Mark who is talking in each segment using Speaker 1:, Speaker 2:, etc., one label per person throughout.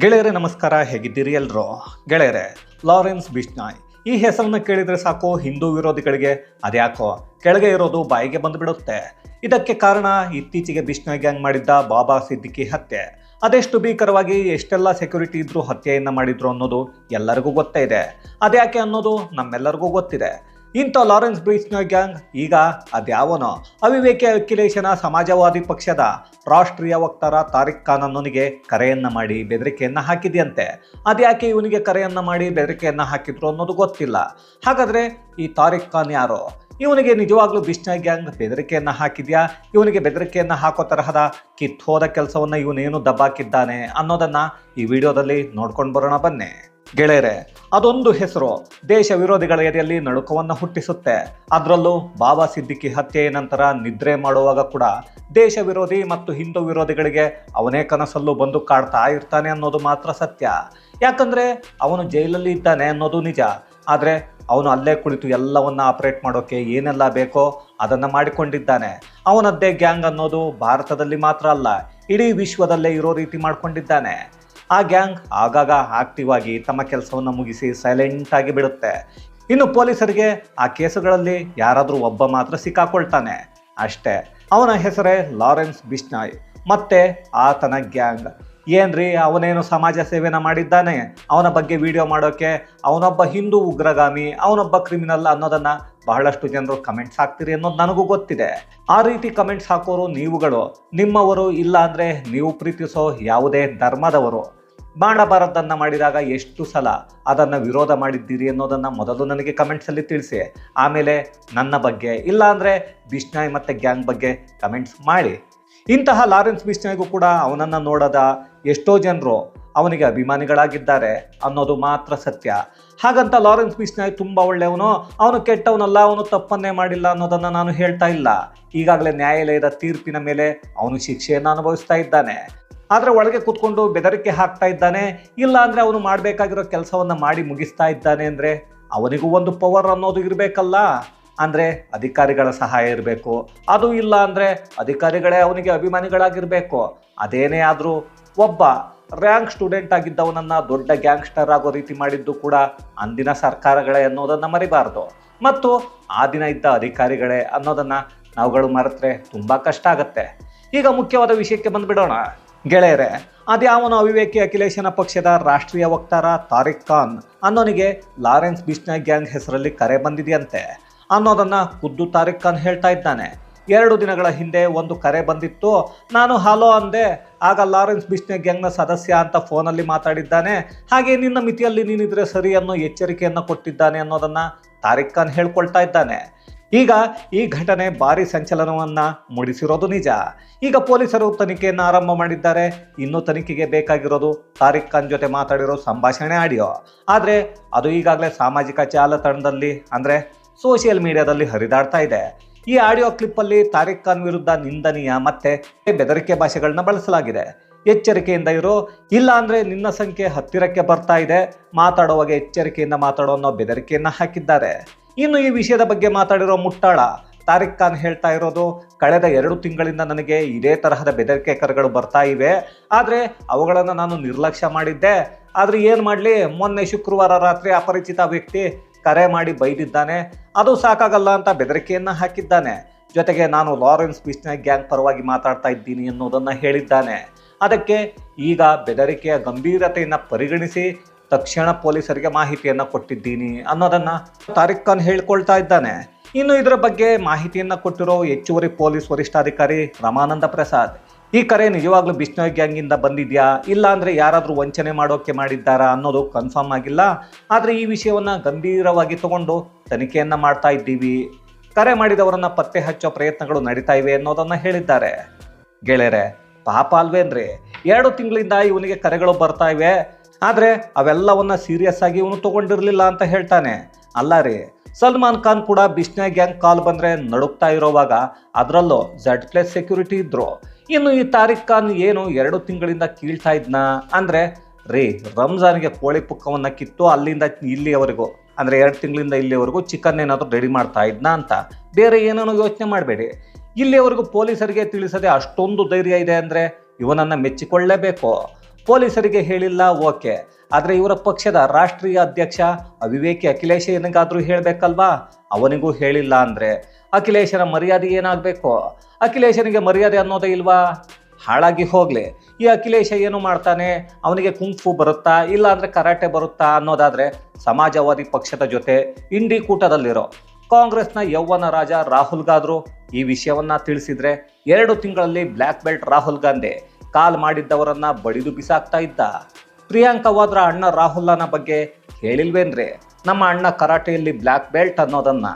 Speaker 1: ಗೆಳೆಯರೇ, ನಮಸ್ಕಾರ. ಹೇಗಿದ್ದೀರಿ ಎಲ್ರು? ಗೆಳೆಯರೆ, ಲಾರೆನ್ಸ್ ಬಿಷ್ನಾಯ್ ಈ ಹೆಸರನ್ನ ಕೇಳಿದ್ರೆ ಸಾಕು ಹಿಂದೂ ವಿರೋಧಿಗಳಿಗೆ ಅದ್ಯಾಕೋ? ಕೆಳಗೆ ಇರೋದು ಬಾಯಿಗೆ ಬಂದುಬಿಡುತ್ತೆ. ಇದಕ್ಕೆ ಕಾರಣ ಇತ್ತೀಚೆಗೆ ಬಿಷ್ನಾಯ್ ಗ್ಯಾಂಗ್ ಮಾಡಿದ್ದ ಬಾಬಾ ಸಿದ್ದಿಕಿ ಹತ್ಯೆ. ಅದೆಷ್ಟು ಭೀಕರವಾಗಿ ಎಷ್ಟೆಲ್ಲ ಸೆಕ್ಯೂರಿಟಿ ಇದ್ರೂ ಹತ್ಯೆಯನ್ನ ಮಾಡಿದ್ರು ಅನ್ನೋದು ಎಲ್ಲರಿಗೂ ಗೊತ್ತೇ ಇದೆ. ಅದ್ಯಾಕೆ ಅನ್ನೋದು ನಮ್ಮೆಲ್ಲರಿಗೂ ಗೊತ್ತಿದೆ. ಇಂಥ ಲಾರೆನ್ಸ್ ಬ್ರೀಚ್ನ ಗ್ಯಾಂಗ್ ಈಗ ಅದ್ಯಾವನೋ? ಅವಿವೇಕಿ ಅಖಿಲೇಶನ ಸಮಾಜವಾದಿ ಪಕ್ಷದ ರಾಷ್ಟ್ರೀಯ ವಕ್ತಾರ ತಾರಿಕ್ ಖಾನ್ ಅನ್ನೋನಿಗೆ ಕರೆಯನ್ನ ಮಾಡಿ ಬೆದರಿಕೆಯನ್ನ ಹಾಕಿದೆಯಂತೆ. ಅದ್ಯಾಕೆ ಇವನಿಗೆ ಕರೆಯನ್ನ ಮಾಡಿ ಬೆದರಿಕೆಯನ್ನ ಹಾಕಿದ್ರು ಅನ್ನೋದು ಗೊತ್ತಿಲ್ಲ. ಹಾಗಾದ್ರೆ ಈ ತಾರಿಕ್ ಖಾನ್ ಯಾರು? ಇವನಿಗೆ ನಿಜವಾಗ್ಲೂ ಬಿಷ್ಣ ಗ್ಯಾಂಗ್ ಬೆದರಿಕೆಯನ್ನ ಹಾಕಿದ್ಯಾ? ಇವನಿಗೆ ಬೆದರಿಕೆಯನ್ನ ಹಾಕೋ ತರಹದ ಕಿತ್ತೋದ ಕೆಲಸವನ್ನ ಇವನೇನು ದಬ್ಬಾಕಿದ್ದಾನೆ ಅನ್ನೋದನ್ನ ಈ ವಿಡಿಯೋದಲ್ಲಿ ನೋಡ್ಕೊಂಡು ಬರೋಣ ಬನ್ನಿ. ಗೆಳೆಯರೆ, ಅದೊಂದು ಹೆಸರು. ದೇಶ ವಿರೋಧಿಗಳ ಎದೆಯಲ್ಲಿ ನಡುಕವನ್ನು ಹುಟ್ಟಿಸುತ್ತೆ. ಅದರಲ್ಲೂ ಬಾಬಾ ಸಿದ್ದಿಕಿ ಹತ್ಯೆಯ ನಂತರ ನಿದ್ರೆ ಮಾಡುವಾಗ ಕೂಡ ದೇಶ ವಿರೋಧಿ ಮತ್ತು ಹಿಂದೂ ವಿರೋಧಿಗಳಿಗೆ ಅವನೇ ಕನಸಲ್ಲೂ ಬಂದು ಕಾಡ್ತಾ ಇರ್ತಾನೆ ಅನ್ನೋದು ಮಾತ್ರ ಸತ್ಯ. ಯಾಕಂದರೆ ಅವನು ಜೈಲಲ್ಲಿ ಇದ್ದಾನೆ ಅನ್ನೋದು ನಿಜ. ಆದರೆ ಅವನು ಅಲ್ಲೇ ಕುಳಿತು ಎಲ್ಲವನ್ನ ಆಪರೇಟ್ ಮಾಡೋಕ್ಕೆ ಏನೆಲ್ಲ ಬೇಕೋ ಅದನ್ನು ಮಾಡಿಕೊಂಡಿದ್ದಾನೆ. ಅವನದ್ದೇ ಗ್ಯಾಂಗ್ ಅನ್ನೋದು ಭಾರತದಲ್ಲಿ ಮಾತ್ರ ಅಲ್ಲ, ಇಡೀ ವಿಶ್ವದಲ್ಲೇ ಇರೋ ರೀತಿ ಮಾಡ್ಕೊಂಡಿದ್ದಾನೆ. ಆ ಗ್ಯಾಂಗ್ ಆಗಾಗ ಆಕ್ಟಿವ್ ಆಗಿ ತಮ್ಮ ಕೆಲಸವನ್ನು ಮುಗಿಸಿ ಸೈಲೆಂಟ್ ಆಗಿ ಬಿಡುತ್ತೆ. ಇನ್ನು ಪೊಲೀಸರಿಗೆ ಆ ಕೇಸುಗಳಲ್ಲಿ ಯಾರಾದರೂ ಒಬ್ಬ ಮಾತ್ರ ಸಿಕ್ಕಾಕೊಳ್ತಾನೆ. ಅಷ್ಟೇ, ಅವನ ಹೆಸರೇ ಲಾರೆನ್ಸ್ ಬಿಷ್ನಾಯ್. ಮತ್ತೆ ಆತನ ಗ್ಯಾಂಗ್. ಏನ್ರಿ, ಅವನೇನು ಸಮಾಜ ಸೇವೆನ ಮಾಡಿದ್ದಾನೆ? ಅವನ ಬಗ್ಗೆ ವಿಡಿಯೋ ಮಾಡೋಕೆ ಅವನೊಬ್ಬ ಹಿಂದೂ ಉಗ್ರಗಾಮಿ, ಅವನೊಬ್ಬ ಕ್ರಿಮಿನಲ್ ಅನ್ನೋದನ್ನ ಬಹಳಷ್ಟು ಜನರು ಕಮೆಂಟ್ಸ್ ಹಾಕ್ತೀರಿ ಅನ್ನೋದು ನನಗೂ ಗೊತ್ತಿದೆ. ಆ ರೀತಿ ಕಮೆಂಟ್ಸ್ ಹಾಕೋರು ನೀವುಗಳು. ನಿಮ್ಮವರು ಇಲ್ಲ ಅಂದ್ರೆ ನೀವು ಪ್ರೀತಿಸೋ ಯಾವುದೇ ಧರ್ಮದವರು. ಮಾಡಬಾರದನ್ನ ಮಾಡಿದಾಗ ಎಷ್ಟು ಸಲ ಅದನ್ನು ವಿರೋಧ ಮಾಡಿದ್ದೀರಿ ಅನ್ನೋದನ್ನು ಮೊದಲು ನನಗೆ ಕಮೆಂಟ್ಸಲ್ಲಿ ತಿಳಿಸಿ. ಆಮೇಲೆ ನನ್ನ ಬಗ್ಗೆ, ಇಲ್ಲ ಅಂದ್ರೆ ಬಿಷ್ನಾಯ್ ಮತ್ತೆ ಗ್ಯಾಂಗ್ ಬಗ್ಗೆ ಕಮೆಂಟ್ಸ್ ಮಾಡಿ. ಇಂತಹ ಲಾರೆನ್ಸ್ ಬಿಷ್ನಾಯ್ಗೂ ಕೂಡ ಅವನನ್ನು ನೋಡದ ಎಷ್ಟೋ ಜನರು ಅವನಿಗೆ ಅಭಿಮಾನಿಗಳಾಗಿದ್ದಾರೆ ಅನ್ನೋದು ಮಾತ್ರ ಸತ್ಯ. ಹಾಗಂತ ಲಾರೆನ್ಸ್ ಬಿಷ್ನಾಯ್ ತುಂಬ ಒಳ್ಳೆಯವನು, ಅವನು ಕೆಟ್ಟವನಲ್ಲ, ಅವನು ತಪ್ಪನ್ನೇ ಮಾಡಿಲ್ಲ ಅನ್ನೋದನ್ನು ನಾನು ಹೇಳ್ತಾ ಇಲ್ಲ. ಈಗಾಗಲೇ ನ್ಯಾಯಾಲಯದ ತೀರ್ಪಿನ ಮೇಲೆ ಅವನು ಶಿಕ್ಷೆಯನ್ನು ಅನುಭವಿಸ್ತಾ ಇದ್ದಾನೆ. ಆದ್ರೆ ಒಳಗೆ ಕೂತ್ಕೊಂಡು ಬೆದರಿಕೆ ಹಾಕ್ತಾ ಇದ್ದಾನೆ. ಇಲ್ಲ ಅಂದರೆ ಅವನು ಮಾಡಬೇಕಾಗಿರೋ ಕೆಲಸವನ್ನು ಮಾಡಿ ಮುಗಿಸ್ತಾ ಇದ್ದಾನೆ ಅಂದರೆ ಅವನಿಗೂ ಒಂದು ಪವರ್ ಅನ್ನೋದು ಇರಬೇಕಲ್ಲ. ಅಂದರೆ ಅಧಿಕಾರಿಗಳ ಸಹಾಯ ಇರಬೇಕು. ಅದು ಇಲ್ಲ ಅಂದರೆ ಅಧಿಕಾರಿಗಳೇ ಅವನಿಗೆ ಅಭಿಮಾನಿಗಳಾಗಿರಬೇಕು. ಅದೇನೇ ಆದರೂ ಒಬ್ಬ ರ್ಯಾಂಕ್ ಸ್ಟೂಡೆಂಟ್ ಆಗಿದ್ದವನನ್ನು ದೊಡ್ಡ ಗ್ಯಾಂಗ್ಸ್ಟರ್ ಆಗೋ ರೀತಿ ಮಾಡಿದ್ದು ಕೂಡ ಅಂದಿನ ಸರ್ಕಾರಗಳೇ ಅನ್ನೋದನ್ನು ಮರಿಬಾರ್ದು. ಮತ್ತು ಆ ದಿನ ಇದ್ದ ಅಧಿಕಾರಿಗಳೇ ಅನ್ನೋದನ್ನು ನಾವುಗಳು ಮರೆತರೆ ತುಂಬ ಕಷ್ಟ ಆಗುತ್ತೆ. ಈಗ ಮುಖ್ಯವಾದ ವಿಷಯಕ್ಕೆ ಬಂದ್ಬಿಡೋಣ. ಗೆಳೆಯರೆ, ಅದ್ಯಾವನು ಅವಿವೇಕಿ ಅಖಿಲೇಶನ ಪಕ್ಷದ ರಾಷ್ಟ್ರೀಯ ವಕ್ತಾರ ತಾರಿಕ್ ಖಾನ್. ಅನ್ನೋನಿಗೆ ಲಾರೆನ್ಸ್ ಬಿಷ್ನಾ ಗ್ಯಾಂಗ್ ಹೆಸರಲ್ಲಿ ಕರೆ ಬಂದಿದೆಯಂತೆ. ಅನ್ನೋದನ್ನ ಖುದ್ದು ತಾರಿಕ್ ಖಾನ್ ಹೇಳ್ತಾ ಇದ್ದಾನೆ. ಎರಡು ದಿನಗಳ ಹಿಂದೆ ಒಂದು ಕರೆ ಬಂದಿತ್ತು. ನಾನು ಹಲೋ ಅಂದೆ, ಆಗ ಲಾರೆನ್ಸ್ ಬಿಷ್ನೆ ಗ್ಯಾಂಗ್ನ ಸದಸ್ಯ ಅಂತ ಫೋನಲ್ಲಿ ಮಾತಾಡಿದ್ದಾನೆ. ಹಾಗೆ ನಿನ್ನ ಮಿತಿಯಲ್ಲಿ ನೀನಿದ್ರೆ ಸರಿ ಅನ್ನೋ ಎಚ್ಚರಿಕೆಯನ್ನು ಕೊಟ್ಟಿದ್ದಾನೆ ಅನ್ನೋದನ್ನ ತಾರಿಕ್ ಖಾನ್ ಹೇಳ್ಕೊಳ್ತಾ ಇದ್ದಾನೆ. ಈಗ ಈ ಘಟನೆ ಭಾರಿ ಸಂಚಲನವನ್ನ ಮೂಡಿಸಿರೋದು ನಿಜ. ಈಗ ಪೊಲೀಸರು ತನಿಖೆಯನ್ನು ಆರಂಭ ಮಾಡಿದ್ದಾರೆ. ಇನ್ನು ತನಿಖೆಗೆ ಬೇಕಾಗಿರೋದು ತಾರಿಕ್ ಖಾನ್ ಜೊತೆ ಮಾತಾಡಿರೋ ಸಂಭಾಷಣೆ ಆಡಿಯೋ. ಆದರೆ ಅದು ಈಗಾಗಲೇ ಸಾಮಾಜಿಕ ಜಾಲತಾಣದಲ್ಲಿ, ಅಂದರೆ ಸೋಷಿಯಲ್ ಮೀಡಿಯಾದಲ್ಲಿ ಹರಿದಾಡ್ತಾ ಇದೆ. ಈ ಆಡಿಯೋ ಕ್ಲಿಪ್ಪಲ್ಲಿ ತಾರಿಕ್ ಖಾನ್ ವಿರುದ್ಧ ನಿಂದನೀಯ ಮತ್ತೆ ಬೆದರಿಕೆ ಭಾಷೆಗಳನ್ನ ಬಳಸಲಾಗಿದೆ. ಎಚ್ಚರಿಕೆಯಿಂದ ಇರು, ಇಲ್ಲ ಅಂದ್ರೆ ನಿನ್ನ ಸಂಖ್ಯೆ ಹತ್ತಿರಕ್ಕೆ ಬರ್ತಾ ಇದೆ ಮಾತಾಡುವಾಗ ಎಚ್ಚರಿಕೆಯಿಂದ ಮಾತಾಡೋ ಅನ್ನೋ ಬೆದರಿಕೆಯನ್ನು ಹಾಕಿದ್ದಾರೆ. ಇನ್ನು ಈ ವಿಷಯದ ಬಗ್ಗೆ ಮಾತಾಡಿರೋ ಮುಟ್ಟಾಳ. ತಾರಿಕ್ ಖಾನ್ ಹೇಳ್ತಾ ಇರೋದು, ಕಳೆದ ಎರಡು ತಿಂಗಳಿಂದ ನನಗೆ ಇದೇ ತರಹದ ಬೆದರಿಕೆ ಕರೆಗಳು ಬರ್ತಾ ಇವೆ. ಆದರೆ ಅವುಗಳನ್ನು ನಾನು ನಿರ್ಲಕ್ಷ್ಯ ಮಾಡಿದ್ದೆ. ಆದರೆ ಏನು ಮಾಡಲಿ, ಮೊನ್ನೆ ಶುಕ್ರವಾರ ರಾತ್ರಿ ಅಪರಿಚಿತ ವ್ಯಕ್ತಿ ಕರೆ ಮಾಡಿ ಬೈದಿದ್ದಾನೆ. ಅದು ಸಾಕಾಗಲ್ಲ ಅಂತ ಬೆದರಿಕೆಯನ್ನು ಹಾಕಿದ್ದಾನೆ. ಜೊತೆಗೆ ನಾನು ಲಾರೆನ್ಸ್ ಬಿಸ್ನ ಗ್ಯಾಂಗ್ ಪರವಾಗಿ ಮಾತಾಡ್ತಾ ಇದ್ದೀನಿ ಅನ್ನೋದನ್ನು ಹೇಳಿದ್ದಾನೆ. ಅದಕ್ಕೆ ಈಗ ಬೆದರಿಕೆಯ ಗಂಭೀರತೆಯನ್ನು ಪರಿಗಣಿಸಿ ತಕ್ಷಣ ಪೊಲೀಸರಿಗೆ ಮಾಹಿತಿಯನ್ನ ಕೊಟ್ಟಿದ್ದೀನಿ ಅನ್ನೋದನ್ನ ತಾರಿಕ್ ಖಾನ್ ಹೇಳ್ಕೊಳ್ತಾ ಇದ್ದಾನೆ. ಇನ್ನು ಇದರ ಬಗ್ಗೆ ಮಾಹಿತಿಯನ್ನ ಕೊಟ್ಟಿರೋ ಹೆಚ್ಚುವರಿ ಪೊಲೀಸ್ ವರಿಷ್ಠಾಧಿಕಾರಿ ರಮಾನಂದ ಪ್ರಸಾದ್, ಈ ಕರೆ ನಿಜವಾಗ್ಲೂ ಬಿಷ್ಣೋಯ್ ಗ್ಯಾಂಗಿಂದ ಬಂದಿದ್ಯಾ? ಇಲ್ಲ ಅಂದ್ರೆ ಯಾರಾದ್ರೂ ವಂಚನೆ ಮಾಡೋಕೆ ಮಾಡಿದ್ದಾರಾ ಅನ್ನೋದು ಕನ್ಫರ್ಮ್ ಆಗಿಲ್ಲ. ಆದ್ರೆ ಈ ವಿಷಯವನ್ನ ಗಂಭೀರವಾಗಿ ತಗೊಂಡು ತನಿಖೆಯನ್ನ ಮಾಡ್ತಾ ಇದ್ದೀವಿ. ಕರೆ ಮಾಡಿದವರನ್ನ ಪತ್ತೆ ಹಚ್ಚೋ ಪ್ರಯತ್ನಗಳು ನಡೀತಾ ಇವೆ ಅನ್ನೋದನ್ನ ಹೇಳಿದ್ದಾರೆ. ಗೆಳೆಯರೆ, ಪಾಪ ಅಲ್ವೇನ್ರಿ? ಎರಡು ತಿಂಗಳಿಂದ ಇವನಿಗೆ ಕರೆಗಳು ಬರ್ತಾ ಇವೆ. ಆದ್ರೆ ಅವೆಲ್ಲವನ್ನ ಸೀರಿಯಸ್ ಆಗಿ ಇವನು ತಗೊಂಡಿರಲಿಲ್ಲ ಅಂತ ಹೇಳ್ತಾನೆ. ಅಲ್ಲ ರೀ, ಸಲ್ಮಾನ್ ಖಾನ್ ಕೂಡ ಬಿಷ್ಣಾಯ್ ಗ್ಯಾಂಗ್ ಕಾಲ್ ಬಂದರೆ ನಡುಕ್ತಾ ಇರೋವಾಗ ಅದರಲ್ಲೂ ಝಡ್ ಪ್ಲಸ್ ಸೆಕ್ಯೂರಿಟಿ ಇದ್ರು. ಇನ್ನು ಈ ತಾರೀಖ್ ಖಾನ್ ಏನು ಎರಡು ತಿಂಗಳಿಂದ ಕೀಳ್ತಾ ಇದ್ನ? ಅಂದರೆ, ರೀ, ರಂಜಾನ್ಗೆ ಕೋಳಿ ಪುಕ್ಕವನ್ನು ಕಿತ್ತು ಅಲ್ಲಿಂದ ಇಲ್ಲಿಯವರೆಗೂ, ಅಂದರೆ ಎರಡು ತಿಂಗಳಿಂದ ಇಲ್ಲಿವರೆಗೂ ಚಿಕನ್ ಏನಾದರೂ ರೆಡಿ ಮಾಡ್ತಾ ಇದ್ನ ಅಂತ ಬೇರೆ ಏನೇನೋ ಯೋಚನೆ ಮಾಡಬೇಡಿ. ಇಲ್ಲಿಯವರೆಗೂ ಪೊಲೀಸರಿಗೆ ತಿಳಿಸದೆ ಅಷ್ಟೊಂದು ಧೈರ್ಯ ಇದೆ ಅಂದರೆ ಇವನನ್ನು ಮೆಚ್ಚಿಕೊಳ್ಳಲೇಬೇಕು ಪೊಲೀಸರಿಗೆ ಹೇಳಿಲ್ಲ, ಓಕೆ. ಆದರೆ ಇವರ ಪಕ್ಷದ ರಾಷ್ಟ್ರೀಯ ಅಧ್ಯಕ್ಷ ಅವಿವೇಕಿ ಅಖಿಲೇಶ್ ಏನಿಗಾದರೂ ಹೇಳಬೇಕಲ್ವಾ? ಅವನಿಗೂ ಹೇಳಿಲ್ಲ ಅಂದರೆ. ಅಖಿಲೇಶನ ಮರ್ಯಾದೆ ಏನಾಗಬೇಕು? ಅಖಿಲೇಶನಿಗೆ ಮರ್ಯಾದೆ ಅನ್ನೋದೇ ಇಲ್ವಾ? ಹಾಳಾಗಿ ಹೋಗಲಿ. ಈ ಅಖಿಲೇಶ ಏನು ಮಾಡ್ತಾನೆ? ಅವನಿಗೆ ಕುಂಫು ಬರುತ್ತಾ? ಇಲ್ಲ ಅಂದರೆ ಕರಾಟೆ ಬರುತ್ತಾ ಅನ್ನೋದಾದರೆ ಸಮಾಜವಾದಿ ಪಕ್ಷದ ಜೊತೆ ಇಂಡಿ ಕೂಟದಲ್ಲಿರೋ ಕಾಂಗ್ರೆಸ್ನ ಯೌವನ ರಾಜ ರಾಹುಲ್ಗಾದ್ರು. ಈ ವಿಷಯವನ್ನು ತಿಳಿಸಿದರೆ ಎರಡು ತಿಂಗಳಲ್ಲಿ black belt Rahul Gandhi. Call ಮಾಡಿದ್ದವರನ್ನ ಬಡಿದು ಬಿಸಾಕ್ತಾ ಇದ್ದ. ಪ್ರಿಯಾಂಕಾ ವಾದ್ರಾ ಅಣ್ಣ ರಾಹುಲ್ನ ಬಗ್ಗೆ ಹೇಳಿಲ್ವೇನ್ರಿ ನಮ್ಮ ಅಣ್ಣ ಕರಾಟೆಯಲ್ಲಿ ಬ್ಲ್ಯಾಕ್ ಬೆಲ್ಟ್ ಅನ್ನೋದನ್ನ.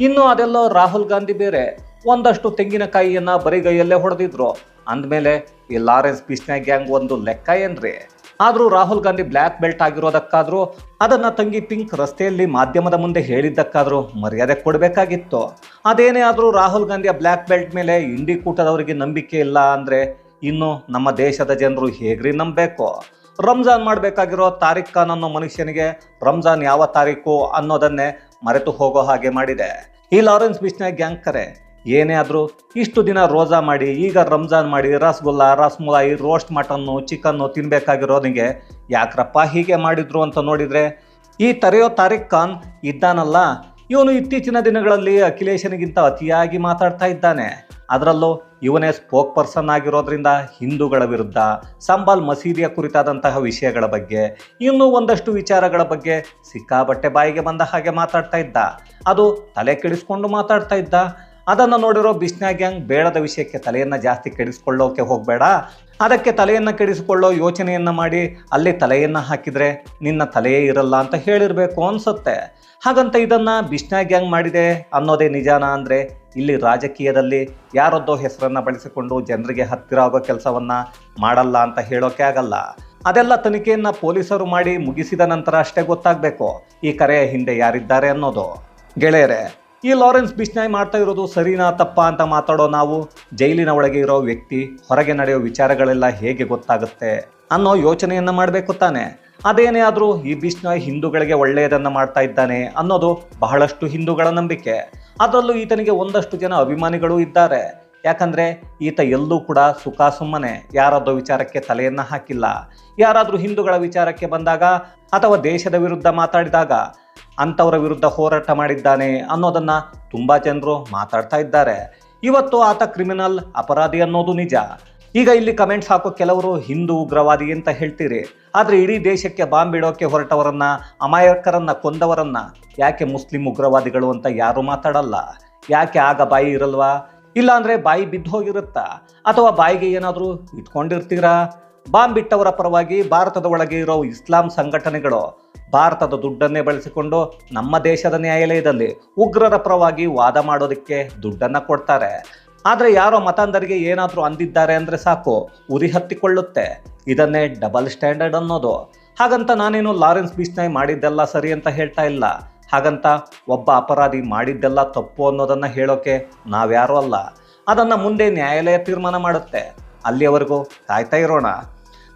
Speaker 1: ಇನ್ನು ಅದೆಲ್ಲೋ ರಾಹುಲ್ ಗಾಂಧಿ ಬೇರೆ. ಒಂದಷ್ಟು ತೆಂಗಿನಕಾಯಿಯನ್ನ ಬರಿಗೈಯಲ್ಲೇ ಹೊಡೆದಿದ್ರು. ಅಂದಮೇಲೆ ಈ ಲಾರೆನ್ಸ್ ಬಿಸ್ನಾಯ್ ಗ್ಯಾಂಗ್ ಒಂದು ಲೆಕ್ಕ ಏನ್ರಿ? ಆದರೂ ರಾಹುಲ್ ಗಾಂಧಿ ಬ್ಲ್ಯಾಕ್ ಬೆಲ್ಟ್ ಆಗಿರೋದಕ್ಕಾದರೂ, ಅದನ್ನ ತಂಗಿ ಪಿಂಕ್ ರಸ್ತೆಯಲ್ಲಿ ಮಾಧ್ಯಮದ ಮುಂದೆ ಹೇಳಿದ್ದಕ್ಕಾದರೂ ಮರ್ಯಾದೆ ಕೊಡಬೇಕಾಗಿತ್ತು. ಅದೇನೇ ಆದರೂ ರಾಹುಲ್ ಗಾಂಧಿಯ ಬ್ಲ್ಯಾಕ್ ಬೆಲ್ಟ್ ಮೇಲೆ ಇಂಡಿ ಕೂಟದವರಿಗೆ ನಂಬಿಕೆ ಇಲ್ಲ ಅಂದ್ರೆ ಇನ್ನು ನಮ್ಮ ದೇಶದ ಜನರು ಹೇಗ್ರಿ ನಂಬಬೇಕು? ರಂಜಾನ್ ಮಾಡಬೇಕಾಗಿರೋ ತಾರಿಕ್ ಖಾನ್ ಅನ್ನೋ ಮನುಷ್ಯನಿಗೆ ರಂಜಾನ್ ಯಾವ ತಾರೀಕು ಅನ್ನೋದನ್ನೇ ಮರೆತು ಹೋಗೋ ಹಾಗೆ ಮಾಡಿದೆ. ಈ ಲಾರೆನ್ಸ್ ಬಿಸ್ನಾಗ್ ಗ್ಯಾಂಗ್ ಕರೆ, ಏನೇ ಆದರೂ ಇಷ್ಟು ದಿನ ರೋಜಾ ಮಾಡಿ, ಈಗ ರಂಜಾನ್ ಮಾಡಿ rasgulla, rasmalai, roast mutton, chicken ತಿನ್ನಬೇಕಾಗಿರೋನಿಗೆ ಯಾಕ್ರಪ್ಪ ಹೀಗೆ ಮಾಡಿದ್ರು ಅಂತ ನೋಡಿದರೆ? ಈ ತರೆಯೋ ತಾರಿಕ್ ಖಾನ್ ಇದ್ದಾನಲ್ಲ, ಇವನು ಇತ್ತೀಚಿನ ದಿನಗಳಲ್ಲಿ ಅಖಿಲೇಶನಿಗಿಂತ ಅತಿಯಾಗಿ ಮಾತಾಡ್ತಾ ಇದ್ದಾನೆ. ಅದರಲ್ಲೂ ಇವನೇ ಸ್ಪೋಕ್ ಪರ್ಸನ್ ಆಗಿರೋದ್ರಿಂದ ಹಿಂದೂಗಳ ವಿರುದ್ಧ ಸಂಬಾಲ್ ಮಸೀದಿಯ ಕುರಿತಾದಂತಹ ವಿಷಯಗಳ ಬಗ್ಗೆ ಇನ್ನೂ ಒಂದಷ್ಟು ವಿಚಾರಗಳ ಬಗ್ಗೆ ಸಿಕ್ಕಾಬಟ್ಟೆ ಬಾಯಿಗೆ ಬಂದ ಹಾಗೆ ಮಾತಾಡ್ತಾ ಇದ್ದ. ಅದು ತಲೆ ಕೆಡಿಸ್ಕೊಂಡು ಮಾತಾಡ್ತಾ ಇದ್ದ. ಅದನ್ನು ನೋಡಿರೋ ಬಿಸ್ನಾ ಗ್ಯಾಂಗ್ ಬೇಡದ ವಿಷಯಕ್ಕೆ ತಲೆಯನ್ನು ಜಾಸ್ತಿ ಕೆಡಿಸ್ಕೊಳ್ಳೋಕೆ ಹೋಗಬೇಡ. ಅದಕ್ಕೆ ತಲೆಯನ್ನು ಕೆಡಿಸಿಕೊಳ್ಳೋ ಯೋಚನೆಯನ್ನು ಮಾಡಿ ಅಲ್ಲಿ ತಲೆಯನ್ನು ಹಾಕಿದರೆ ನಿನ್ನ ತಲೆಯೇ ಇರಲ್ಲ ಅಂತ ಹೇಳಿರಬೇಕು ಅನಿಸುತ್ತೆ. ಹಾಗಂತ ಇದನ್ನು ಬಿಸ್ನಾ ಗ್ಯಾಂಗ್ ಮಾಡಿದೆ ಅನ್ನೋದೇ ನಿಜಾನ ಅಂದರೆ ಇಲ್ಲಿ ರಾಜಕೀಯದಲ್ಲಿ ಯಾರದ್ದೋ ಹೆಸರನ್ನು ಬಳಸಿಕೊಂಡು ಜನರಿಗೆ ಹತ್ತಿರ ಆಗೋ ಕೆಲಸವನ್ನು ಮಾಡಲ್ಲ ಅಂತ ಹೇಳೋಕೆ ಆಗಲ್ಲ. ಅದೆಲ್ಲ ತನಿಖೆಯನ್ನು ಪೊಲೀಸರು ಮಾಡಿ ಮುಗಿಸಿದ ನಂತರ ಅಷ್ಟೇ ಗೊತ್ತಾಗಬೇಕು ಈ ಕರೆಯ ಹಿಂದೆ ಯಾರಿದ್ದಾರೆ ಅನ್ನೋದು. ಗೆಳೆಯರೆ, ಈ ಲಾರೆನ್ಸ್ ಬಿಸ್ನಾಯ್ ಮಾಡ್ತಾ ಇರೋದು ಸರಿನಾ ತಪ್ಪಾ ಅಂತ ಮಾತಾಡೋ ನಾವು ಜೈಲಿನ ಒಳಗೆ ಇರೋ ವ್ಯಕ್ತಿ, ಹೊರಗೆ ನಡೆಯೋ ವಿಚಾರಗಳೆಲ್ಲ ಹೇಗೆ ಗೊತ್ತಾಗುತ್ತೆ ಅನ್ನೋ ಯೋಚನೆಯನ್ನು ಮಾಡಬೇಕು ತಾನೆ. ಅದೇನೇ ಆದರೂ ಈ ಬಿಸ್ನಾಯ್ ಹಿಂದೂಗಳಿಗೆ ಒಳ್ಳೆಯದನ್ನು ಮಾಡ್ತಾ ಇದ್ದಾನೆ ಅನ್ನೋದು ಬಹಳಷ್ಟು ಹಿಂದೂಗಳ ನಂಬಿಕೆ. ಅದರಲ್ಲೂ ಈತನಿಗೆ ಒಂದಷ್ಟು ಜನ ಅಭಿಮಾನಿಗಳು ಇದ್ದಾರೆ. ಯಾಕಂದರೆ ಈತ ಎಲ್ಲೂ ಕೂಡ ಸುಖ ಸುಮ್ಮನೆ, ಯಾರಾದರೂ ವಿಚಾರಕ್ಕೆ ತಲೆಯನ್ನು ಹಾಕಿಲ್ಲ. ಯಾರಾದರೂ ಹಿಂದೂಗಳ ವಿಚಾರಕ್ಕೆ ಬಂದಾಗ ಅಥವಾ ದೇಶದ ವಿರುದ್ಧ ಮಾತಾಡಿದಾಗ ಅಂಥವರ ವಿರುದ್ಧ ಹೋರಾಟ ಮಾಡಿದ್ದಾನೆ ಅನ್ನೋದನ್ನು ತುಂಬ ಜನರು ಮಾತಾಡ್ತಾ ಇದ್ದಾರೆ. ಇವತ್ತು ಆತ ಕ್ರಿಮಿನಲ್ ಅಪರಾಧಿ ಅನ್ನೋದು ನಿಜ. ಈಗ ಇಲ್ಲಿ ಕಮೆಂಟ್ಸ್ ಹಾಕೋ ಕೆಲವರು ಹಿಂದೂ ಉಗ್ರವಾದಿ ಅಂತ ಹೇಳ್ತೀರಿ. ಆದರೆ ಇಡೀ ದೇಶಕ್ಕೆ ಬಾಂಬ್ ಇಡೋಕ್ಕೆ ಹೊರಟವರನ್ನ, ಅಮಾಯಕರನ್ನ ಕೊಂದವರನ್ನ ಯಾಕೆ ಮುಸ್ಲಿಂ ಉಗ್ರವಾದಿಗಳು ಅಂತ ಯಾರು ಮಾತಾಡಲ್ಲ? ಯಾಕೆ ಆಗ ಬಾಯಿ ಇರಲ್ವಾ? ಇಲ್ಲಾಂದರೆ ಬಾಯಿ ಬಿದ್ದು ಹೋಗಿರುತ್ತಾ? ಅಥವಾ ಬಾಯಿಗೆ ಏನಾದರೂ ಇಟ್ಕೊಂಡಿರ್ತೀರಾ? ಬಾಂಬ್ ಬಿಟ್ಟವರ ಪರವಾಗಿ ಭಾರತದ ಒಳಗೆ ಇರೋ ಇಸ್ಲಾಂ ಸಂಘಟನೆಗಳು ಭಾರತದ ದುಡ್ಡನ್ನೇ ಬಳಸಿಕೊಂಡು ನಮ್ಮ ದೇಶದ ನ್ಯಾಯಾಲಯದಲ್ಲಿ ಉಗ್ರರ ಪರವಾಗಿ ವಾದ ಮಾಡೋದಕ್ಕೆ ದುಡ್ಡನ್ನು ಕೊಡ್ತಾರೆ. ಆದರೆ ಯಾರೋ ಮತಾಂಧರಿಗೆ ಏನಾದರೂ ಅಂದಿದ್ದಾರೆ ಅಂದರೆ ಸಾಕು, ಉರಿ ಹತ್ತಿಕೊಳ್ಳುತ್ತೆ. ಇದನ್ನೇ ಡಬಲ್ ಸ್ಟ್ಯಾಂಡರ್ಡ್ ಅನ್ನೋದು. ಹಾಗಂತ ನಾನೇನು ಲಾರೆನ್ಸ್ ಬಿಸ್ನಾಯ್ ಮಾಡಿದ್ದೆಲ್ಲ ಸರಿ ಅಂತ ಹೇಳ್ತಾ ಇಲ್ಲ. ಹಾಗಂತ ಒಬ್ಬ ಅಪರಾಧಿ ಮಾಡಿದ್ದೆಲ್ಲ ತಪ್ಪು ಅನ್ನೋದನ್ನು ಹೇಳೋಕೆ ನಾವ್ಯಾರೂ ಅಲ್ಲ. ಅದನ್ನು ಮುಂದೆ ನ್ಯಾಯಾಲಯ ತೀರ್ಮಾನ ಮಾಡುತ್ತೆ. ಅಲ್ಲಿಯವರೆಗೂ ಕಾಯ್ತಾ ಇರೋಣ.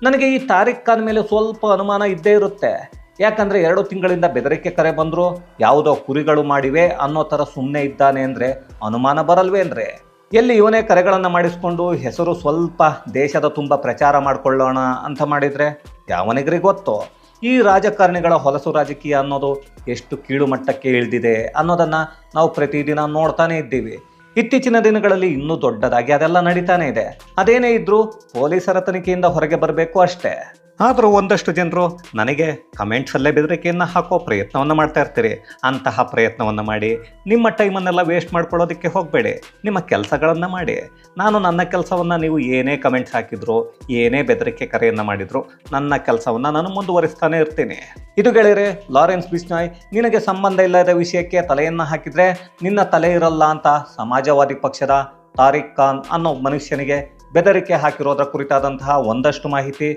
Speaker 1: ನನಗೆ ಈ ತಾರೀಖ್ ಖಾನ್ ಮೇಲೆ ಸ್ವಲ್ಪ ಅನುಮಾನ ಇದ್ದೇ ಇರುತ್ತೆ. ಯಾಕಂದರೆ ಎರಡು ತಿಂಗಳಿಂದ ಬೆದರಿಕೆ ಕರೆ ಬಂದರೂ, ಯಾವುದೋ ಕುರಿಗಳು ಮಾಡಿವೆ ಅನ್ನೋ ಥರ ಸುಮ್ಮನೆ ಇದ್ದಾನೆ ಅಂದರೆ ಅನುಮಾನ ಬರಲ್ವೇನ್ರಿ? ಎಲ್ಲಿ ಇವನೇ ಕರೆಗಳನ್ನು ಮಾಡಿಸ್ಕೊಂಡು ಹೆಸರು ಸ್ವಲ್ಪ ದೇಶದ ತುಂಬ ಪ್ರಚಾರ ಮಾಡಿಕೊಳ್ಳೋಣ ಅಂತ ಮಾಡಿದರೆ ಯಾವನಿಗ್ರಿ ಗೊತ್ತು? ಈ ರಾಜಕಾರಣಿಗಳ ಹೊಲಸು ರಾಜಕೀಯ ಅನ್ನೋದು ಎಷ್ಟು ಕೀಳು ಮಟ್ಟಕ್ಕೆ ಇಳಿದಿದೆ ಅನ್ನೋದನ್ನು ನಾವು ಪ್ರತಿದಿನ ನೋಡ್ತಾನೆ ಇದ್ದೀವಿ. ಇತ್ತೀಚಿನ ದಿನಗಳಲ್ಲಿ ಇನ್ನೂ ದೊಡ್ಡದಾಗಿ ಅದೆಲ್ಲ ನಡೀತಾನೆ ಇದೆ. ಅದೇನೇ ಇದ್ರೂ ಪೊಲೀಸರ ತನಿಖೆಯಿಂದ ಹೊರಗೆ ಬರಬೇಕು ಅಷ್ಟೇ. ಆದರೂ ಒಂದಷ್ಟು ಜನರು ನನಗೆ ಕಮೆಂಟ್ಸಲ್ಲೇ ಬೆದರಿಕೆಯನ್ನು ಹಾಕೋ ಪ್ರಯತ್ನವನ್ನು ಮಾಡ್ತಾ ಇರ್ತೀರಿ. ಅಂತಹ ಪ್ರಯತ್ನವನ್ನು ಮಾಡಿ ನಿಮ್ಮ ಟೈಮನ್ನೆಲ್ಲ ವೇಸ್ಟ್ ಮಾಡ್ಕೊಳ್ಳೋದಕ್ಕೆ ಹೋಗಬೇಡಿ. ನಿಮ್ಮ ಕೆಲಸಗಳನ್ನು ಮಾಡಿ. ನಾನು ನನ್ನ ಕೆಲಸವನ್ನು ನೀವು ಏನೇ ಕಮೆಂಟ್ಸ್ ಹಾಕಿದ್ರು, ಏನೇ ಬೆದರಿಕೆ ಕರೆಯನ್ನು ಮಾಡಿದ್ರು, ನನ್ನ ಕೆಲಸವನ್ನು ನಾನು ಮುಂದುವರಿಸ್ತಾನೆ ಇರ್ತೀನಿ. ಇದು ಗೆಳೆಯರೆ, ಲಾರೆನ್ಸ್ ಬಿಸ್ನಾಯ್, ನಿನಗೆ ಸಂಬಂಧ ಇಲ್ಲದ ವಿಷಯಕ್ಕೆ ತಲೆಯನ್ನು ಹಾಕಿದರೆ ನಿನ್ನ ತಲೆ ಇರಲ್ಲ ಅಂತ ಸಮಾಜವಾದಿ ಪಕ್ಷದ ತಾರಿಕ್ ಖಾನ್ ಅನ್ನೋ ಮನುಷ್ಯನಿಗೆ ಬೆದರಿಕೆ ಹಾಕಿರೋದ್ರ ಕುರಿತಾದಂತಹ ಒಂದಷ್ಟು ಮಾಹಿತಿ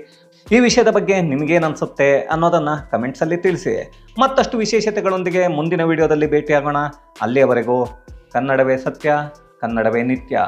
Speaker 1: ಈ ವಿಷಯದ ಬಗ್ಗೆ ನಿಮಗೇನು ಅನಿಸುತ್ತೆ ಅನ್ನೋದನ್ನು ಕಮೆಂಟ್ಸಲ್ಲಿ ತಿಳಿಸಿ. ಮತ್ತಷ್ಟು ವಿಶೇಷತೆಗಳೊಂದಿಗೆ ಮುಂದಿನ ವಿಡಿಯೋದಲ್ಲಿ ಭೇಟಿಯಾಗೋಣ. ಅಲ್ಲಿಯವರೆಗೂ ಕನ್ನಡವೇ ಸತ್ಯ, ಕನ್ನಡವೇ ನಿತ್ಯ.